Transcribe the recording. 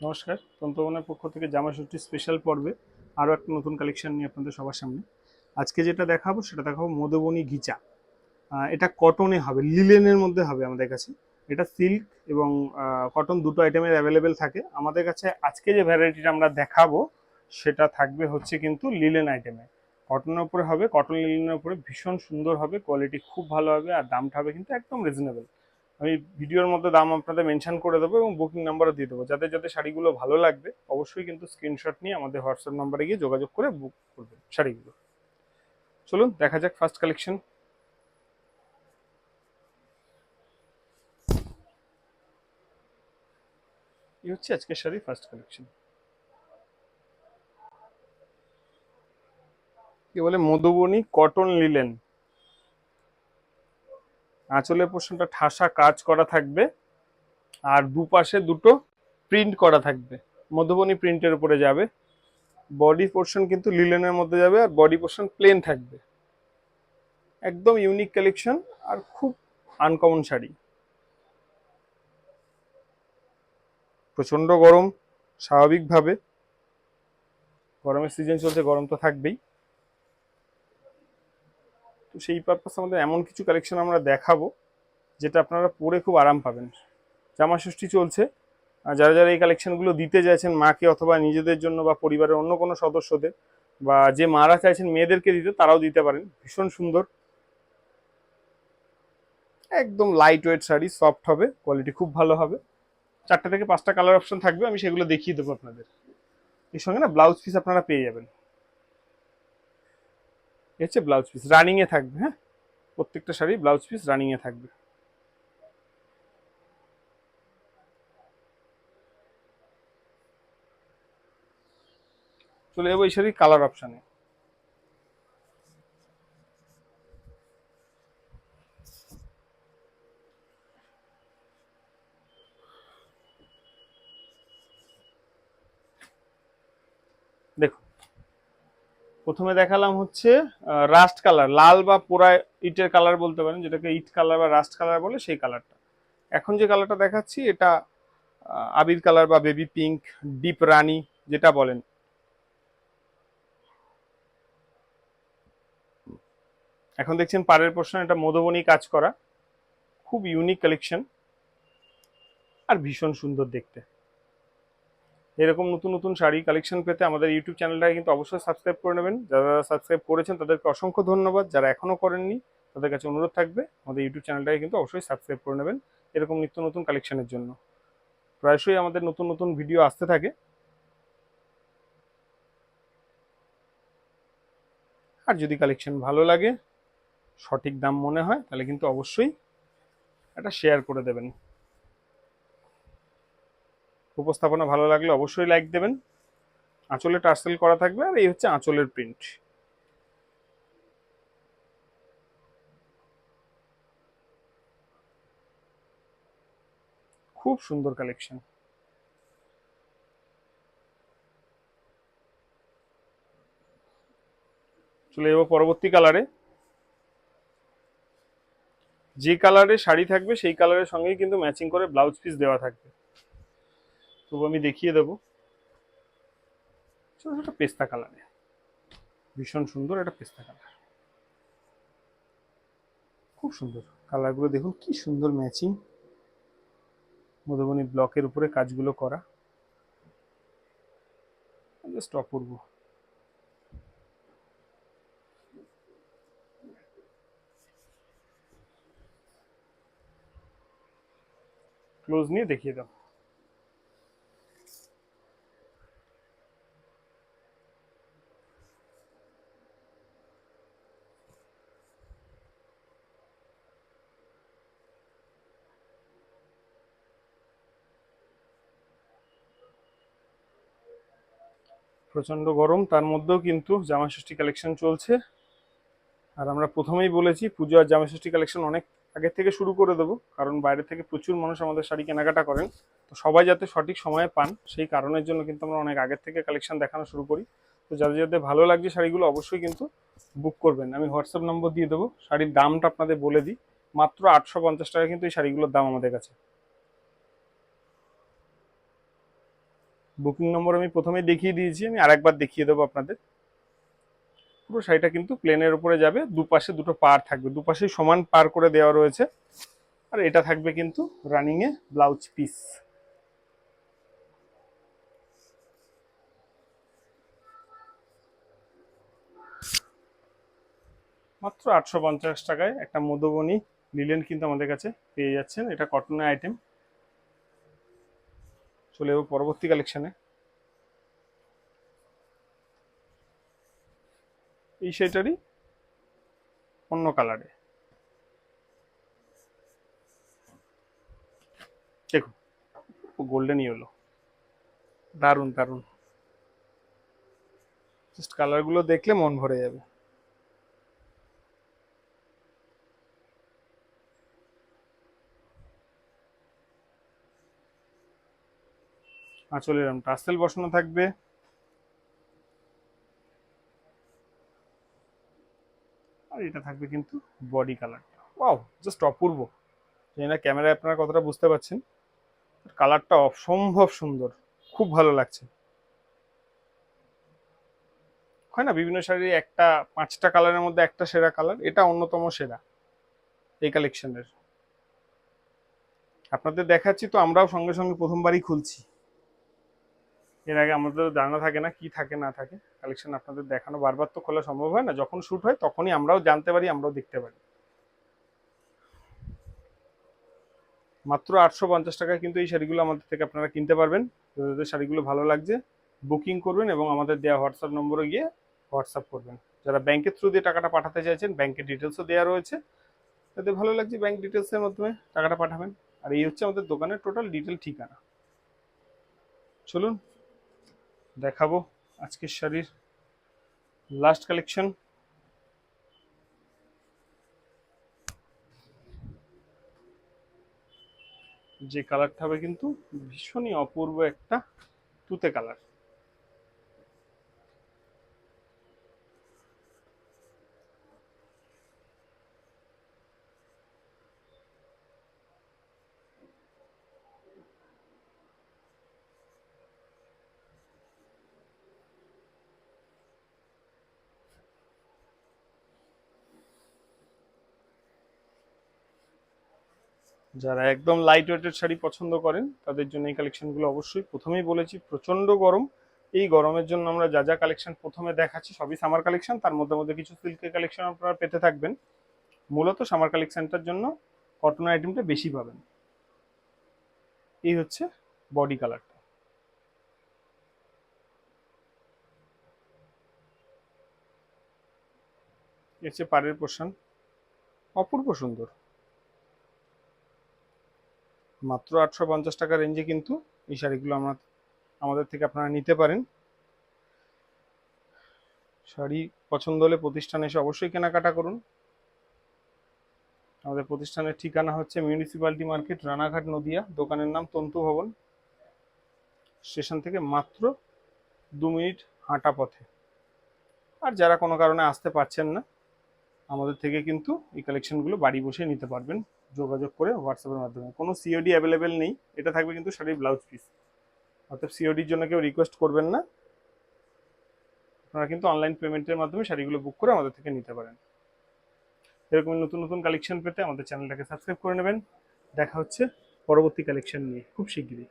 নমস্কার, তন্ত্রবনের পক্ষ থেকে জামা ষষ্ঠী স্পেশাল পর্বে আরও একটা নতুন কালেকশন নিয়ে আপনাদের সবার সামনে। আজকে যেটা দেখাবো সেটা দেখাবো মধুবনী ঘিচা। এটা কটনে হবে লিলেনের মধ্যে হবে আমাদের কাছে। এটা সিল্ক এবং কটন দুটো আইটেমের অ্যাভেলেবেল থাকে। আমাদের কাছে আজকে যে ভ্যারাইটিটা আমরা দেখাবো, সেটা থাকবে হচ্ছে কিন্তু লিলেন আইটেমে কটনের উপরে হবে কটন লিলেনের উপরে ভীষণ সুন্দর হবে কোয়ালিটি খুব ভালো হবে আর দামটা হবে কিন্তু একদম রিজনেবল আমি ভিডিওর মধ্যে দাম আপনাদের মেনশন করে দেবো এবং বুকিং নাম্বারও দিয়ে দেবো। যাদের যাদের শাড়িগুলো ভালো লাগবে, অবশ্যই কিন্তু স্ক্রিনশট নিয়ে আমাদের হোয়াটসঅ্যাপ নাম্বারে গিয়ে যোগাযোগ করে বুক করবেন শাড়িগুলো। চলুন, দেখা যাক ফার্স্ট কালেকশন এই হচ্ছে আজকের শাড়ি ফার্স্ট কালেকশন কি বলে? মধুবনী কটন লিলেন আঁচলের পোর্শনটা ঠাসা কাজ করা থাকবে আর দুপাশে দুটো প্রিন্ট করা থাকবে। মধুবনী প্রিন্টের উপরে যাবে। বডি পোর্শন কিন্তু লিলেনের মধ্যে যাবে আর বডি পোর্শন প্লেন থাকবে। একদম ইউনিক কালেকশন আর খুব আনকমন শাড়ি। প্রচণ্ড গরম, স্বাভাবিকভাবে। গরমের সিজন চলছে, গরম তো থাকবেই। তো সেই পারপাস আমাদের এমন কিছু কালেকশন আমরা দেখাবো, যেটা আপনারা পরে খুব আরাম পাবেন। জামা ষষ্ঠী চলছে যারা যারা এই কালেকশনগুলো দিতে চাইছেন, মাকে অথবা নিজেদের জন্য বা পরিবারের অন্য কোনো সদস্যদের, বা যে মারা চাইছেন মেয়েদেরকে দিতে, তারাও দিতে পারেন। ভীষণ সুন্দর। একদম লাইট ওয়েট শাড়ি সফট হবে কোয়ালিটি খুব ভালো হবে। চারটে থেকে পাঁচটা কালার অপশন থাকবে, আমি সেগুলো দেখিয়ে দেবো আপনাদের। এর সঙ্গে না ব্লাউজ পিস আপনারা পেয়ে যাবেন। হচ্ছে ব্লাউজ পিস রানিংয়ে থাকবে হ্যাঁ? প্রত্যেকটা শাড়ি ব্লাউজ পিস রানিংয়ে থাকবে। চলে যাব এই শাড়ি কালার অপশানে দেখুন প্রথমে দেখালাম হচ্ছে রাস্ট কালার লাল বা পোড়া ইটের কালার বলতে পারেন, যেটাকে ইট কালার বা রাস্ট কালার বলে সেই কালারটা এখন যে কালারটা দেখাচ্ছি, এটা আবির কালার বা বেবি পিঙ্ক ডিপ রানি যেটা বলেন। এখন দেখছেন পাড়ের পোর্শন এটা মধুবনী কাজ করা। খুব ইউনিক কালেকশন আর ভীষণ সুন্দর দেখতে। এরকম নতুন নতুন শাড়ি কালেকশন পেতে আমাদের ইউটিউব চ্যানেলটাকে কিন্তু অবশ্যই সাবস্ক্রাইব করে নেবেন। যারা সাবস্ক্রাইব করেছেন, তাদেরকে অসংখ্য ধন্যবাদ। যারা এখনও করেননি, তাদের কাছে অনুরোধ থাকবে, আমাদের ইউটিউব চ্যানেলটাকে কিন্তু অবশ্যই সাবস্ক্রাইব করে নেবেন এরকম নিত্য নতুন কালেকশনের জন্য। প্রায়শই আমাদের নতুন নতুন ভিডিও আসতে থাকে। আর যদি কালেকশন ভালো লাগে, সঠিক দাম মনে হয়, তাহলে কিন্তু অবশ্যই এটা শেয়ার করে দেবেন। উপস্থাপনা ভালো লাগলে অবশ্যই লাইক দেবেন। আঁচলে টার্সেল করা থাকবে আর এই হচ্ছে আঁচলের প্রিন্ট খুব সুন্দর কালেকশন চলে যাব পরবর্তী কালারে যে কালারে শাড়ি থাকবে সেই কালারের সঙ্গেই কিন্তু ম্যাচিং করে ব্লাউজ পিস দেওয়া থাকবে। তবু আমি দেখিয়ে দেবো। ছোট ছোট পেস্তা কালারে ভীষণ সুন্দর একটা পেস্তা কালার খুব সুন্দর। কালারগুলো দেখুন, কি সুন্দর ম্যাচিং মধুবনী ব্লকের উপরে কাজগুলো করা। জাস্ট অপূর্ব। ক্লোজ নিয়ে দেখিয়ে দাও প্রচণ্ড গরম, তার মধ্যেও কিন্তু জামা ষষ্ঠী কালেকশন চলছে। আর আমরা প্রথমেই বলেছি, পুজো আর জামা ষষ্ঠী কালেকশন অনেক আগের থেকে শুরু করে দেবো, কারণ বাইরে থেকে প্রচুর মানুষ আমাদের শাড়ি কেনাকাটা করেন। তো সবাই যাতে সঠিক সময়ে পান, সেই কারণের জন্য কিন্তু আমরা অনেক আগের থেকে কালেকশন দেখানো শুরু করি। তো যাদের যাদের ভালো লাগছে শাড়িগুলো অবশ্যই কিন্তু বুক করবেন। আমি হোয়াটসঅ্যাপ নম্বর দিয়ে দেবো, শাড়ির দামটা আপনাদের বলে দিই। মাত্র আটশো পঞ্চাশ টাকা কিন্তু এই শাড়িগুলোর দাম আমাদের কাছে। বুকিং নম্বর আমি প্রথমে দেখিয়ে দিয়েছি, আমি আরেকবার দেখিয়ে দেবো আপনাদের। পুরো শাড়িটা কিন্তু প্লেনের উপরে যাবে, দুপাশে দুটো পার থাকবে দুপাশে সমান পার করে দেওয়া রয়েছে। আর এটা থাকবে কিন্তু রানিং এ ব্লাউজ পিস মাত্র আটশো পঞ্চাশ টাকায় একটা মধুবনী লিলেন কিন্তু আমাদের কাছে পেয়ে যাচ্ছেন, এটা কটনের আইটেম চলে যাব পরবর্তী কালেকশনে এই শাড়িটারই অন্য কালারে দেখুন গোল্ডেন ইয়েলো দারুণ দারুণ জাস্ট কালারগুলো দেখলে মন ভরে যাবে। আঁচলের এরকম টাসেল বসানো থাকবে। আর এটা থাকবে কিন্তু বডি কালারটা ওয়াও জাস্ট অপূর্ব। জানি না ক্যামেরায় আপনারা কতটা বুঝতে পারছেন। কালারটা অসম্ভব সুন্দর। খুব ভালো লাগছে। হয় না? বিভিন্ন শাড়ির একটা, পাঁচটা কালারের মধ্যে একটা সেরা কালার এটা অন্যতম সেরা এই কালেকশনের আপনাদের দেখাচ্ছি তো, আমরাও সঙ্গে সঙ্গে প্রথমবারই খুলছি। এর আগে আমাদের জানা থাকে না কি থাকে, না থাকে। কালেকশন আপনাদের দেখানো বারবার তো খোলা সম্ভব হয় না। যখন শ্যুট হয় তখনই আমরাও জানতে পারি, আমরাও দেখতে পারি। মাত্র আটশো পঞ্চাশ টাকায় কিন্তু এই শাড়িগুলো আমাদের থেকে আপনারা কিনতে পারবেন। যাদের শাড়িগুলো ভালো লাগছে বুকিং করবেন এবং আমাদের দেওয়া হোয়াটসঅ্যাপ নম্বরে গিয়ে হোয়াটসঅ্যাপ করবেন। যারা ব্যাংকের থ্রু দিয়ে টাকাটা পাঠাতে চাইছেন ব্যাংকের ডিটেলসও দেওয়া রয়েছে। তাদের ভালো লাগছে ব্যাংক ডিটেলসের মাধ্যমে টাকাটা পাঠাবেন। আর এই হচ্ছে আমাদের দোকানের টোটাল ডিটেল ঠিকানা। চলুন দেখাবো আজকের শাড়ির লাস্ট কালেকশন যে কালারটা হবে কিন্তু ভীষণই অপূর্ব একটা তুতে কালার যারা একদম লাইট ওয়েটের শাড়ি পছন্দ করেন, তাদের জন্য এই কালেকশনগুলো অবশ্যই প্রথমেই বলেছি প্রচণ্ড গরম। এই গরমের জন্য আমরা যা যা কালেকশন প্রথমে দেখাচ্ছি, সবই সামার কালেকশন তার মধ্যে মধ্যে কিছু সিল্কের কালেকশন আপনারা পেতে থাকবেন। মূলত সামার কালেকশনটার জন্য কটন আইটেমটা বেশি পাবেন। এই হচ্ছে বডি কালারটা এর হচ্ছে পাড়ের পোর্শন অপূর্ব সুন্দর। মাত্র আটশো পঞ্চাশ টাকা রেঞ্জে কিন্তু এই শাড়িগুলো আমরা আমাদের থেকে আপনারা নিতে পারেন। শাড়ি পছন্দ হলে প্রতিষ্ঠানে এসে অবশ্যই কেনাকাটা করুন। আমাদের প্রতিষ্ঠানের ঠিকানা হচ্ছে মিউনিসিপ্যালিটি মার্কেট রানাঘাট, নদিয়া। দোকানের নাম তন্তু ভবন। স্টেশন থেকে মাত্র দু মিনিট হাঁটা পথে। আর যারা কোনো কারণে আসতে পারছেন না, আমাদের থেকে কিন্তু এই কালেকশনগুলো বাড়ি বসে নিতে পারবেন। যোগাযোগ করে হোয়াটসঅ্যাপের মাধ্যমে। কোনো সিওডি অ্যাভেলেবেল নেই, এটা থাকবে কিন্তু শাড়ির ব্লাউজ পিস অর্থাৎ সিওডির জন্য কেউ রিকোয়েস্ট করবেন না। আপনারা কিন্তু অনলাইন পেমেন্টের মাধ্যমে শাড়িগুলো বুক করে আমাদের থেকে নিতে পারেন। এরকম নতুন নতুন কালেকশন পেতে আমাদের চ্যানেলটাকে সাবস্ক্রাইব করে নেবেন। দেখা হচ্ছে পরবর্তী কালেকশন নিয়ে খুব শিগগিরই।